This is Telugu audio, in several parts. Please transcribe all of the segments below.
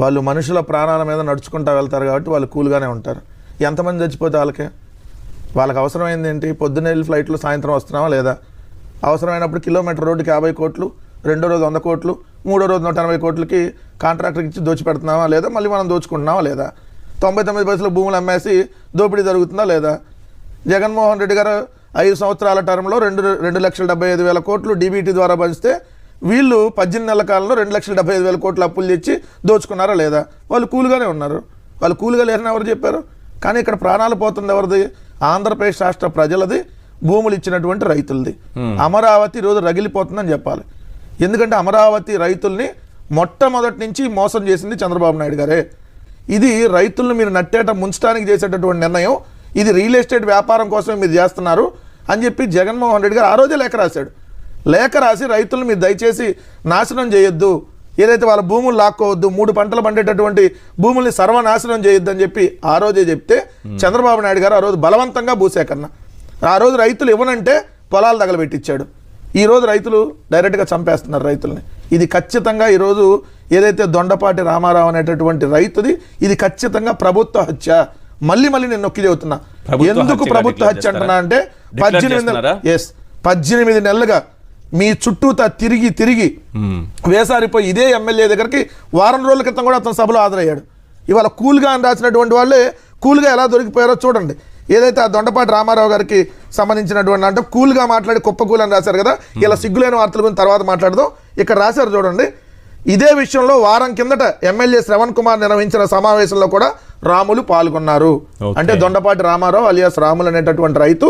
వాళ్ళు మనుషుల ప్రాణాల మీద నడుచుకుంటా వెళ్తారు కాబట్టి వాళ్ళు కూల్గానే ఉంటారు. ఎంతమంది చచ్చిపోతే వాళ్ళకే? వాళ్ళకి అవసరమైంది ఏంటి? పొద్దున్న వెళ్ళి ఫ్లైట్లో సాయంత్రం వస్తున్నావా లేదా? అవసరమైనప్పుడు కిలోమీటర్ రోడ్డుకి యాభై కోట్లు రెండో రోజు వంద కోట్లు మూడో రోజు నూట ఎనభై కోట్లకి కాంట్రాక్టర్కి ఇచ్చి దోచిపెడుతున్నావా లేదా? మళ్ళీ మనం దోచుకుంటున్నావా లేదా? తొంభై తొమ్మిది పైసలు భూములు అమ్మేసి దోపిడీ జరుగుతుందా లేదా? జగన్మోహన్ రెడ్డి గారు ఐదు సంవత్సరాల టర్మ్లో రెండు రెండు లక్షల డెబ్బై ఐదు వేల కోట్లు డీబీటీ ద్వారా పంచితే వీళ్ళు పద్దెనిమిది నెలల కాలంలో రెండు లక్షల డెబ్బై ఐదు వేల కోట్లు అప్పులు తెచ్చి దోచుకున్నారా లేదా? వాళ్ళు కూలుగానే ఉన్నారు. వాళ్ళు కూలుగా లేరని ఎవరు చెప్పారు? కానీ ఇక్కడ ప్రాణాలు పోతుంది ఎవరిది? ఆంధ్రప్రదేశ్ రాష్ట్ర ప్రజలది భూములు ఇచ్చినటువంటి రైతులది. అమరావతి ఈరోజు రగిలిపోతుందని చెప్పాలి. ఎందుకంటే అమరావతి రైతుల్ని మొట్టమొదటి నుంచి మోసం చేసింది చంద్రబాబు నాయుడు గారే. ఇది రైతులను మీరు నట్టేట ముంచడానికి చేసేటటువంటి నిర్ణయం. ఇది రియల్ ఎస్టేట్ వ్యాపారం కోసమే మీరు చేస్తున్నారు అని చెప్పి జగన్మోహన్ రెడ్డి గారు ఆ రోజే లేఖ రాశాడు. లేఖ రాసి రైతులను మీరు దయచేసి నాశనం చేయొద్దు. ఏదైతే వాళ్ళ భూములు లాక్కోవద్దు మూడు పంటలు పండేటటువంటి భూముల్ని సర్వనాశనం చేయొద్దు అని చెప్పి ఆ రోజే చెప్తే చంద్రబాబు నాయుడు గారు ఆ రోజు బలవంతంగా భూసేకరణ. ఆ రోజు రైతులు ఇవ్వనంటే పొలాలు తగలబెట్టించాడు ఈ రోజు రైతులు డైరెక్ట్గా చంపేస్తున్నారు రైతుల్ని. ఇది ఖచ్చితంగా ఈరోజు ఏదైతే దొండపాటి రామారావు అనేటటువంటి రైతుది ఇది ఖచ్చితంగా ప్రభుత్వ హత్య. మళ్ళీ మళ్ళీ నేను నొక్కి చెబుతున్నా. ఎందుకు ప్రభుత్వ హత్య అంటున్నా అంటే పద్దెనిమిది? ఎస్ పద్దెనిమిది నెలలుగా మీ చుట్టూతా తిరిగి తిరిగి. వేసారిపోయి ఇదే ఎమ్మెల్యే దగ్గరికి వారం రోజుల క్రితం కూడా అతను సభలో హాజరయ్యాడు. ఇవాళ కూల్గా అని రాసినటువంటి వాళ్ళే కూల్గా ఎలా దొరికిపోయారో చూడండి. ఏదైతే ఆ దొండపాటి రామారావు గారికి సంబంధించినటువంటి అంటే కూల్గా మాట్లాడి కుప్పకూల్ అని రాశారు కదా ఇలా సిగ్గులేని వార్తల గురించి తర్వాత మాట్లాడదాం. ఇక్కడ రాశారు చూడండి ఇదే విషయంలో వారం కిందట ఎమ్మెల్యే శ్రవణ్ కుమార్ నిర్వహించిన సమావేశంలో కూడా రాములు పాల్గొన్నారు. అంటే దొండపాటి రామారావు అలియాస్ రాములు అనేటటువంటి రైతు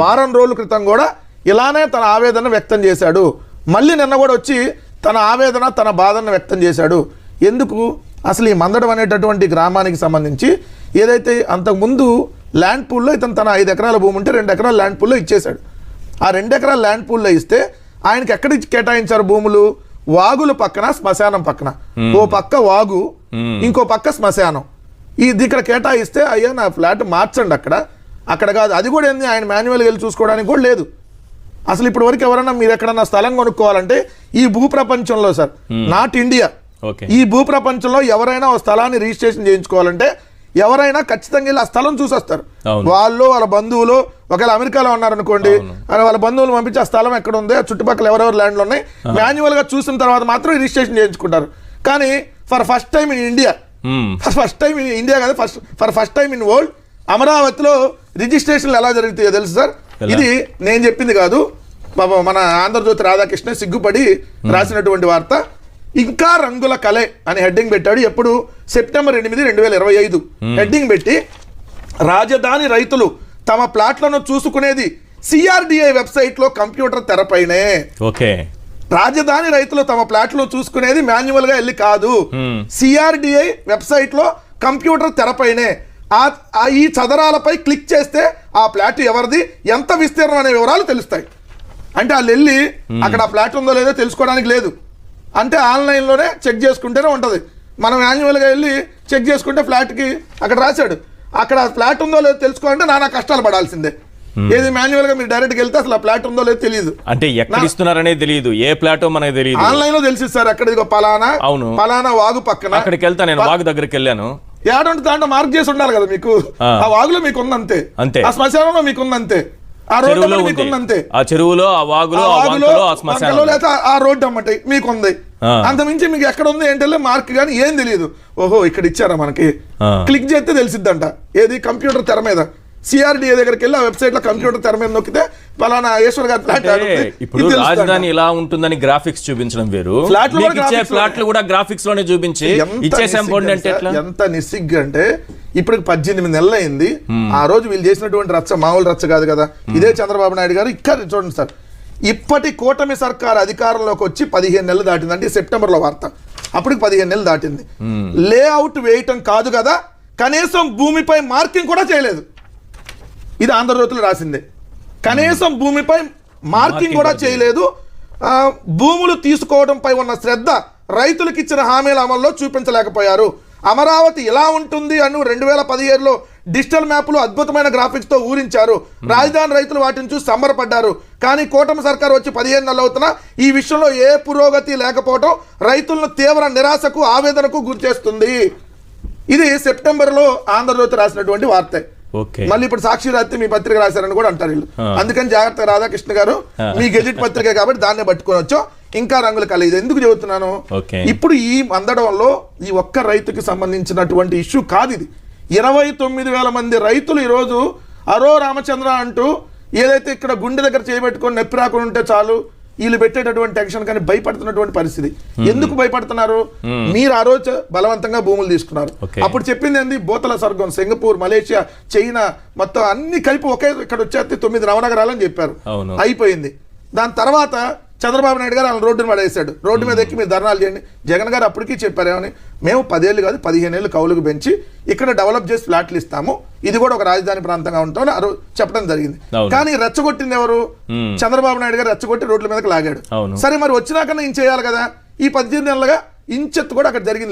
వారం రోజుల క్రితం కూడా ఇలానే తన ఆవేదన వ్యక్తం చేశాడు. మళ్ళీ నిన్న కూడా వచ్చి తన ఆవేదన తన బాధను వ్యక్తం చేశాడు. ఎందుకు? అసలు ఈ మందడం అనేటటువంటి గ్రామానికి సంబంధించి ఏదైతే అంతకుముందు ల్యాండ్ పూల్లో ఇతను తన ఐదు ఎకరాల భూమి ఉంటే రెండు ఎకరాల ల్యాండ్ పూల్లో ఇచ్చేశాడు. ఆ రెండు ఎకరాల ల్యాండ్ పూల్లో ఇస్తే ఆయనకి ఎక్కడ కేటాయించారు భూములు? వాగుల పక్కన శ్మశానం పక్కన. ఓ పక్క వాగు ఇంకో పక్క శ్మశానం. ఇది ఇక్కడ కేటాయిస్తే అయ్యా నా ఫ్లాట్ మార్చండి అక్కడ. అక్కడ కాదు అది కూడా ఏంది? ఆయన మాన్యువల్గా వెళ్ళి చూసుకోవడానికి కూడా లేదు. అసలు ఇప్పటి వరకు ఎవరైనా మీరు ఎక్కడన్నా స్థలం కొనుక్కోవాలంటే ఈ భూ ప్రపంచంలో సార్ నాట్ ఇండియా. ఈ భూ ప్రపంచంలో ఎవరైనా ఒక స్థలాన్ని రిజిస్ట్రేషన్ చేయించుకోవాలంటే ఎవరైనా ఖచ్చితంగా వెళ్ళి ఆ స్థలం చూసొస్తారు. వాళ్ళు వాళ్ళ బంధువులు ఒకవేళ అమెరికాలో ఉన్నారనుకోండి వాళ్ళ బంధువులు పంపించి ఆ స్థలం ఎక్కడ ఉంది ఆ చుట్టుపక్కల ఎవరెవరు ల్యాండ్లు ఉన్నాయి మాన్యువల్గా చూసిన తర్వాత మాత్రం రిజిస్ట్రేషన్ చేయించుకుంటారు. కానీ for first time in India. For first time in India కాదు first for first time in world అమరావతిలో రిజిస్ట్రేషన్లు ఎలా జరుగుతాయో తెలుసు సార్? ఇది నేను చెప్పింది కాదు. మన ఆంధ్రజ్యోతి రాధాకృష్ణ సిగ్గుపడి రాసినటువంటి వార్త. ఇంకా రంగుల కలే అని హెడ్డింగ్ పెట్టాడు. ఎప్పుడు? సెప్టెంబర్ ఎనిమిది రెండు వేల ఇరవై ఐదు. హెడ్డింగ్ పెట్టి రాజధాని రైతులు తమ ప్లాట్లను చూసుకునేది సిఆర్డిఐ వెబ్సైట్లో కంప్యూటర్ తెరపైనే. ఓకే. రాజధాని రైతులు తమ ప్లాట్లు చూసుకునేది మాన్యువల్గా వెళ్ళి కాదు. సిఆర్డిఐ వెబ్సైట్లో కంప్యూటర్ తెరపైనే. ఆ ఈ చదరాలపై క్లిక్ చేస్తే ఆ ఫ్లాట్ ఎవరిది ఎంత విస్తీర్ణం అనే వివరాలు తెలుస్తాయి. అంటే వాళ్ళు వెళ్ళి అక్కడ ఆ ఫ్లాట్ ఉందో లేదో తెలుసుకోవడానికి లేదు. అంటే ఆన్లైన్లోనే చెక్ చేసుకుంటేనే ఉంటుంది. మనం మాన్యువల్గా వెళ్ళి చెక్ చేసుకుంటే ఫ్లాట్కి అక్కడ రాశాడు. అక్కడ ఫ్లాట్ ఉందో లేదో తెలుసుకోవాలంటే నానా కష్టాలు పడాల్సిందే. ఏది మాన్యువల్గా మీరు డైరెక్ట్గా వెళ్తే అసలు ఆ ఫ్లాట్ ఉందో లేదో తెలియదు. అంటే ఎక్కడ ఇస్తున్నారనేది తెలియదు. ఏ ప్లాటో మనకు తెలియదు. ఆన్లైన్లో తెలిసి సార్ అక్కడ ఇదిగో పలానా అవును. పలానా వాగు పక్కన. అక్కడికి వెళ్తా నేను వాగు దగ్గరికి వెళ్ళాను. ఏడంటే దాంట్లో మార్క్ చేసి ఉండాలి కదా మీకు. ఆ. వాగులో మీకు ఉంది అంతే. ఆ శ్మశానంలో మీకు ఉంది అంతే ఆ రోడ్డు మీకు ఉంది ఉంది. అంతే ఆ చెరువులో ఆ వాగులో ఆ ఆ వాగులో లేదా రోడ్డు అమ్మటి మీకు ఉంది ఆ. అంత మించి మీకు ఎక్కడ ఉంది ఏంటంటే మార్క్ కానీ ఏం తెలియదు. ఓహో ఇక్కడ ఇచ్చారా మనకి. క్లిక్ చేస్తే తెలిసిద్దంట. ఏది? కంప్యూటర్ తెర మీద. సిఆర్డిఏ దగ్గరికి వెళ్ళి ఆ వెబ్సైట్లో కంప్యూటర్ తెర మీద నొక్కితే పలానా ఈశ్వర్ గారి ఫ్లాట్ ఇప్పుడు రాజధాని ఇలా ఉంటుందని గ్రాఫిక్స్ చూపించడం వేరు. ఫ్లాట్లు కూడా మీకు ఇచ్చే graphics ఫ్లాట్లు కూడా గ్రాఫిక్స్లోనే చూపించి ఎంత ఇచ్చేసాం నిస్సిగ్గు అంటే ఎంత నిస్సిగ్గు ఇప్పటికి పద్దెనిమిది నెలలు అయింది ఆ రోజు వీళ్ళు చేసినటువంటి రచ్చ మామూలు రచ్చ కాదు కదా. ఇదే చంద్రబాబు నాయుడు గారు ఇక్కడ చూడండి సార్. ఇప్పటి కూటమి సర్కార్ అధికారంలోకి వచ్చి పదిహేను నెలలు దాటింది అంటే సెప్టెంబర్లో వార్త. అప్పటికి పదిహేను నెలలు దాటింది. లేఅవుట్ వేయటం కాదు కదా. కనీసం భూమిపై మార్కింగ్ కూడా చేయలేదు. ఇది ఆంధ్రజ్యోతిలో రాసిందే. కనీసం భూమిపై మార్కింగ్ కూడా చేయలేదు. భూములు తీసుకోవడంపై ఉన్న శ్రద్ధ రైతులకు ఇచ్చిన హామీల అమల్లో చూపించలేకపోయారు. అమరావతి ఎలా ఉంటుంది అని రెండు వేల పదిహేడులో డిజిటల్ మ్యాప్లు అద్భుతమైన గ్రాఫిక్స్తో ఊరించారు రాజధాని రైతులు వాటిని చూసి సంబరపడ్డారు. కానీ కూటమి సర్కార్ వచ్చి పదిహేను నెలలు అవుతున్నా ఈ విషయంలో ఏ పురోగతి లేకపోవడం రైతులను తీవ్ర నిరాశకు ఆవేదనకు గురిచేస్తుంది. ఇది సెప్టెంబర్లో ఆంధ్రజ్యోతి రాసినటువంటి వార్త. మళ్ళీ ఇప్పుడు సాక్షి రాత్రి మీ పత్రిక రాశారని కూడా అంటారు వీళ్ళు. అందుకని జాగ్రత్త రాధాకృష్ణ గారు మీ గెజిట్ పత్రిక కాబట్టి దాన్నే పట్టుకొని వచ్చాం ఇంకా రంగులు కలిగి ఎందుకు చెబుతున్నాను. ఇప్పుడు ఈ అందడంలో ఈ ఒక్క రైతుకి సంబంధించినటువంటి ఇష్యూ కాదు ఇది. ఇరవై తొమ్మిది వేల మంది రైతులు ఈరోజు అరో రామచంద్ర అంటూ ఏదైతే ఇక్కడ గుండె దగ్గర చేయబెట్టుకొని నొప్పి రాకుండా ఉంటే చాలు వీళ్ళు పెట్టేటటువంటి టెన్షన్ కానీ భయపడుతున్నటువంటి పరిస్థితి. ఎందుకు భయపడుతున్నారు? మీరు ఆ రోజు బలవంతంగా భూములు తీసుకున్నారు. అప్పుడు చెప్పింది ఏంది? బోతల స్వర్గం సింగపూర్ మలేషియా చైనా మొత్తం అన్ని కలిపి ఒకే ఇక్కడ వచ్చేస్తే తొమ్మిది నవనగరాలని చెప్పారు. అవును. అయిపోయింది. దాని తర్వాత చంద్రబాబు నాయుడు గారు ఆయన రోడ్డును పడేశాడు. రోడ్డు మీద ఎక్కి మీరు ధర్నాలు చేయండి. జగన్ గారు అప్పటికీ చెప్పారు ఏమని మేము పదేళ్ళు కాదు పదిహేను ఏళ్ళు కౌలుకు పెంచి ఇక్కడ డెవలప్ చేసి ఫ్లాట్లు ఇస్తాము. ఇది కూడా ఒక రాజధాని ప్రాంతంగా ఉంటామని చెప్పడం జరిగింది. కానీ రెచ్చగొట్టింది ఎవరు. చంద్రబాబు నాయుడు గారు రెచ్చగొట్టి రోడ్ల మీదకి లాగాడు. సరే మరి వచ్చినాక నేను చేయాలి కదా? ఈ పద్దెనిమిది నెలలుగా ఇంచెత్తు కూడా అక్కడ జరిగింది